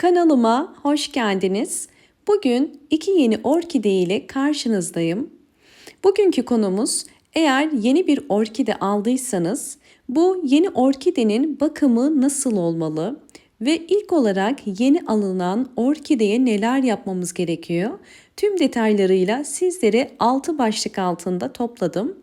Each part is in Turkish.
Kanalıma hoş geldiniz. Bugün iki yeni orkide ile karşınızdayım. Bugünkü konumuz eğer yeni bir orkide aldıysanız bu yeni orkidenin bakımı nasıl olmalı ve ilk olarak yeni alınan orkideye neler yapmamız gerekiyor? Tüm detaylarıyla sizlere altı başlık altında topladım.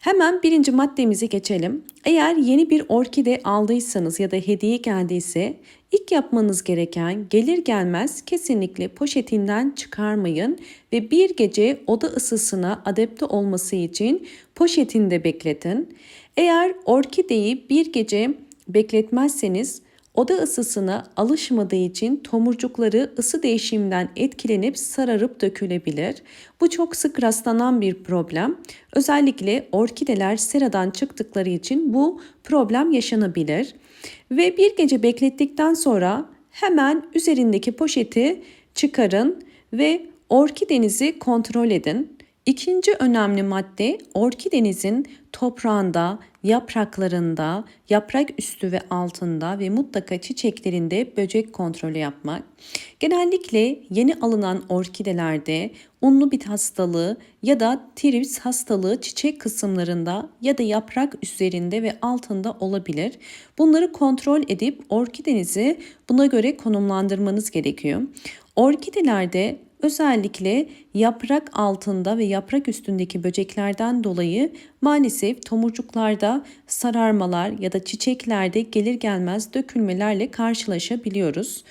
Hemen birinci maddemize geçelim. Eğer yeni bir orkide aldıysanız ya da hediye geldiyse ilk yapmanız gereken gelir gelmez kesinlikle poşetinden çıkarmayın ve bir gece oda ısısına adapte olması için poşetinde bekletin. Eğer orkideyi bir gece bekletmezseniz Oda ısısına alışmadığı için tomurcukları ısı değişiminden etkilenip sararıp dökülebilir. Bu çok sık rastlanan bir problem. Özellikle orkideler seradan çıktıkları için bu problem yaşanabilir. Ve bir gece beklettikten sonra hemen üzerindeki poşeti çıkarın ve orkidenizi kontrol edin. İkinci önemli madde orkidenizin toprağında, yapraklarında, yaprak üstü ve altında ve mutlaka çiçeklerinde böcek kontrolü yapmak. Genellikle yeni alınan orkidelerde unlu bit hastalığı ya da trips hastalığı çiçek kısımlarında ya da yaprak üzerinde ve altında olabilir. Bunları kontrol edip orkidenizi buna göre konumlandırmanız gerekiyor. Orkidelerde Özellikle yaprak altında ve yaprak üstündeki böceklerden dolayı maalesef tomurcuklarda sararmalar ya da çiçeklerde gelir gelmez dökülmelerle karşılaşabiliyoruz.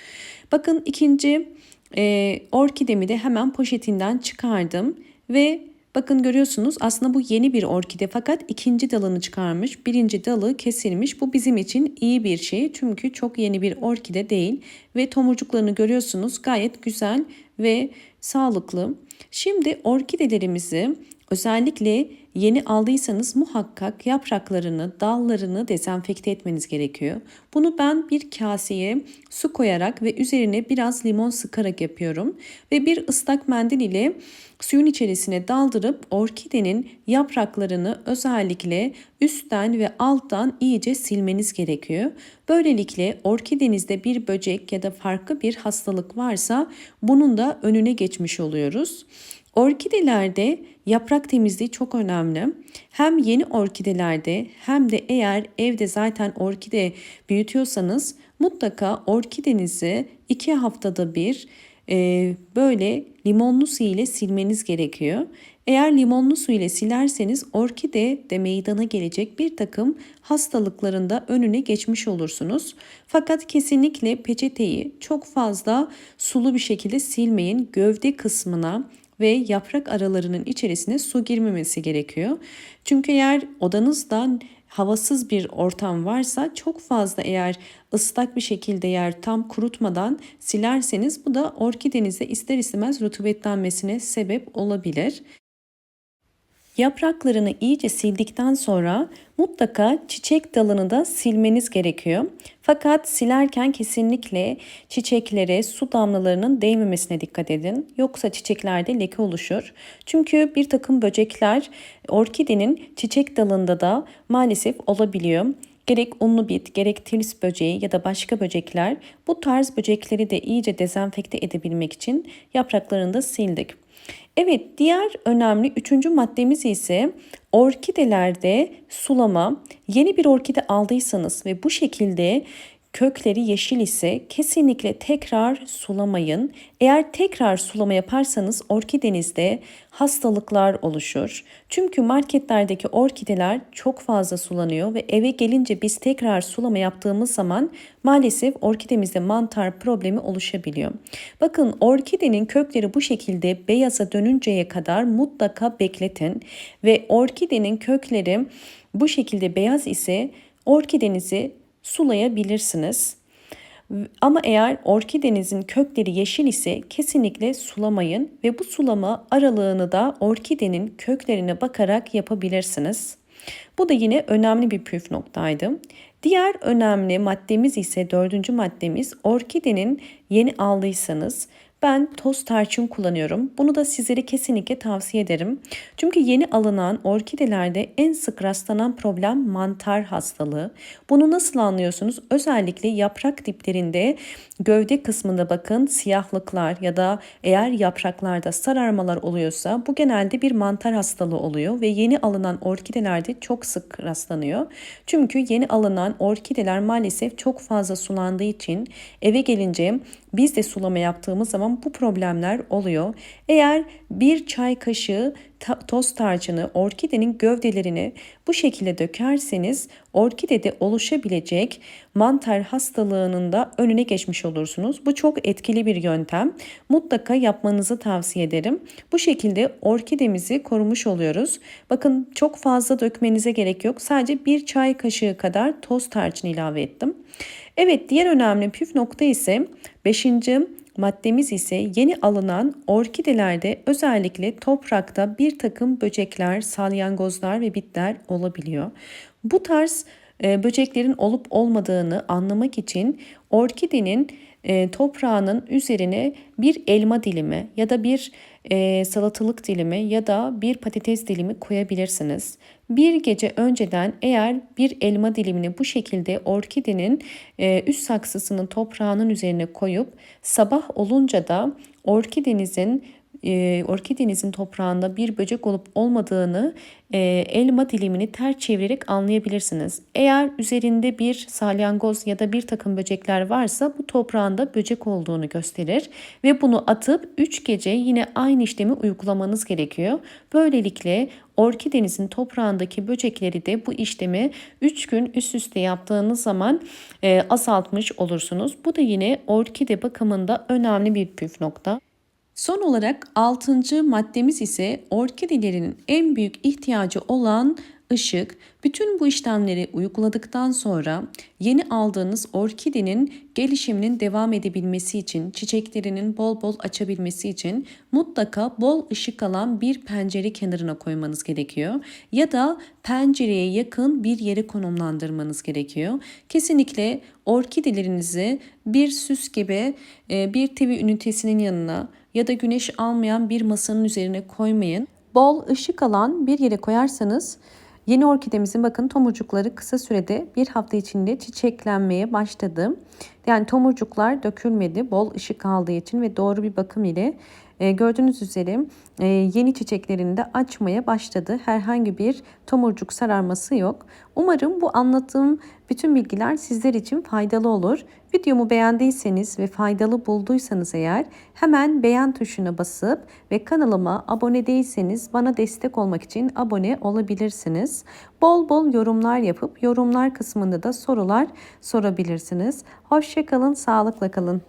Bakın ikinci e, orkidemi de hemen poşetinden çıkardım ve Bakın görüyorsunuz aslında bu yeni bir orkide fakat ikinci dalını çıkarmış. Birinci dalı kesilmiş. Bu bizim için iyi bir şey. Çünkü çok yeni bir orkide değil. Ve tomurcuklarını görüyorsunuz gayet güzel ve sağlıklı. Şimdi orkidelerimizi özellikle yeni aldıysanız muhakkak yapraklarını, dallarını dezenfekte etmeniz gerekiyor. Bunu ben bir kaseye su koyarak ve üzerine biraz limon sıkarak yapıyorum ve bir ıslak mendil ile suyun içerisine daldırıp orkidenin yapraklarını özellikle üstten ve alttan iyice silmeniz gerekiyor. Böylelikle orkidenizde bir böcek ya da farklı bir hastalık varsa bunun da önüne geçmiş oluyoruz. Orkidelerde yaprak temizliği çok önemli. Hem yeni orkidelerde hem de eğer evde zaten orkide büyütüyorsanız mutlaka orkidenizi iki haftada bir e, böyle limonlu su ile silmeniz gerekiyor. Eğer limonlu su ile silerseniz orkide de meydana gelecek bir takım hastalıklarında önüne geçmiş olursunuz. Fakat kesinlikle peçeteyi çok fazla sulu bir şekilde silmeyin. Gövde kısmına ve yaprak aralarının içerisine su girmemesi gerekiyor. Çünkü eğer odanızda havasız bir ortam varsa çok fazla eğer ıslak bir şekilde yer tam kurutmadan silerseniz bu da orkidenizde ister istemez rutubetlenmesine sebep olabilir. Yapraklarını iyice sildikten sonra mutlaka çiçek dalını da silmeniz gerekiyor. Fakat silerken kesinlikle çiçeklere su damlalarının değmemesine dikkat edin. Yoksa çiçeklerde leke oluşur. Çünkü bir takım böcekler orkidenin çiçek dalında da maalesef olabiliyor. Gerek unlu bit, gerek tilis böceği ya da başka böcekler bu tarz böcekleri de iyice dezenfekte edebilmek için yapraklarını da sildik. Evet diğer önemli üçüncü maddemiz ise orkidelerde sulama. Yeni bir orkide aldıysanız ve bu şekilde kökleri yeşil ise kesinlikle tekrar sulamayın. Eğer tekrar sulama yaparsanız orkidenizde hastalıklar oluşur. Çünkü marketlerdeki orkideler çok fazla sulanıyor ve eve gelince biz tekrar sulama yaptığımız zaman maalesef orkidemizde mantar problemi oluşabiliyor. Bakın orkidenin kökleri bu şekilde beyaza dönünceye kadar mutlaka bekletin ve orkidenin kökleri bu şekilde beyaz ise orkidenizi sulayabilirsiniz. Ama eğer orkidenizin kökleri yeşil ise kesinlikle sulamayın ve bu sulama aralığını da orkidenin köklerine bakarak yapabilirsiniz. Bu da yine önemli bir püf noktaydı. Diğer önemli maddemiz ise dördüncü maddemiz orkidenin yeni aldıysanız Ben toz tarçın kullanıyorum. Bunu da sizlere kesinlikle tavsiye ederim. Çünkü yeni alınan orkidelerde en sık rastlanan problem mantar hastalığı. Bunu nasıl anlıyorsunuz? Özellikle yaprak diplerinde gövde kısmında bakın siyahlıklar ya da eğer yapraklarda sararmalar oluyorsa bu genelde bir mantar hastalığı oluyor ve yeni alınan orkidelerde çok sık rastlanıyor. Çünkü yeni alınan orkideler maalesef çok fazla sulandığı için eve gelince biz de sulama yaptığımız zaman bu problemler oluyor. Eğer bir çay kaşığı toz tarçını orkidenin gövdelerine bu şekilde dökerseniz orkidede oluşabilecek mantar hastalığının da önüne geçmiş olursunuz. Bu çok etkili bir yöntem. Mutlaka yapmanızı tavsiye ederim. Bu şekilde orkidemizi korumuş oluyoruz. Bakın çok fazla dökmenize gerek yok. Sadece bir çay kaşığı kadar toz tarçın ilave ettim. Evet diğer önemli püf nokta ise 5. maddemiz ise yeni alınan orkidelerde özellikle toprakta bir takım böcekler, salyangozlar ve bitler olabiliyor. Bu tarz e, böceklerin olup olmadığını anlamak için orkidenin e, toprağının üzerine bir elma dilimi ya da bir e, salatalık dilimi ya da bir patates dilimi koyabilirsiniz. Bir gece önceden eğer bir elma dilimini bu şekilde orkidenin e, üst saksısının toprağının üzerine koyup sabah olunca da orkidenizin e, orkidenizin toprağında bir böcek olup olmadığını e, elma dilimini ters çevirerek anlayabilirsiniz. Eğer üzerinde bir salyangoz ya da bir takım böcekler varsa bu toprağında böcek olduğunu gösterir ve bunu atıp 3 gece yine aynı işlemi uygulamanız gerekiyor. Böylelikle orkidenizin toprağındaki böcekleri de bu işlemi 3 gün üst üste yaptığınız zaman e, azaltmış olursunuz. Bu da yine orkide bakımında önemli bir püf nokta. Son olarak 6. maddemiz ise orkidelerin en büyük ihtiyacı olan ışık. Bütün bu işlemleri uyguladıktan sonra yeni aldığınız orkidenin gelişiminin devam edebilmesi için, çiçeklerinin bol bol açabilmesi için mutlaka bol ışık alan bir pencere kenarına koymanız gerekiyor. Ya da pencereye yakın bir yere konumlandırmanız gerekiyor. Kesinlikle orkidelerinizi bir süs gibi e, bir TV ünitesinin yanına ya da güneş almayan bir masanın üzerine koymayın. Bol ışık alan bir yere koyarsanız yeni orkidemizin bakın tomurcukları kısa sürede bir hafta içinde çiçeklenmeye başladı. Yani tomurcuklar dökülmedi bol ışık aldığı için ve doğru bir bakım ile e, gördüğünüz üzere e, yeni çiçeklerini de açmaya başladı. Herhangi bir tomurcuk sararması yok. Umarım bu anlattığım bütün bilgiler sizler için faydalı olur. Videomu beğendiyseniz ve faydalı bulduysanız eğer hemen beğen tuşuna basıp ve kanalıma abone değilseniz bana destek olmak için abone olabilirsiniz. Bol bol yorumlar yapıp yorumlar kısmında da sorular sorabilirsiniz. Hoşçakalın, sağlıkla kalın.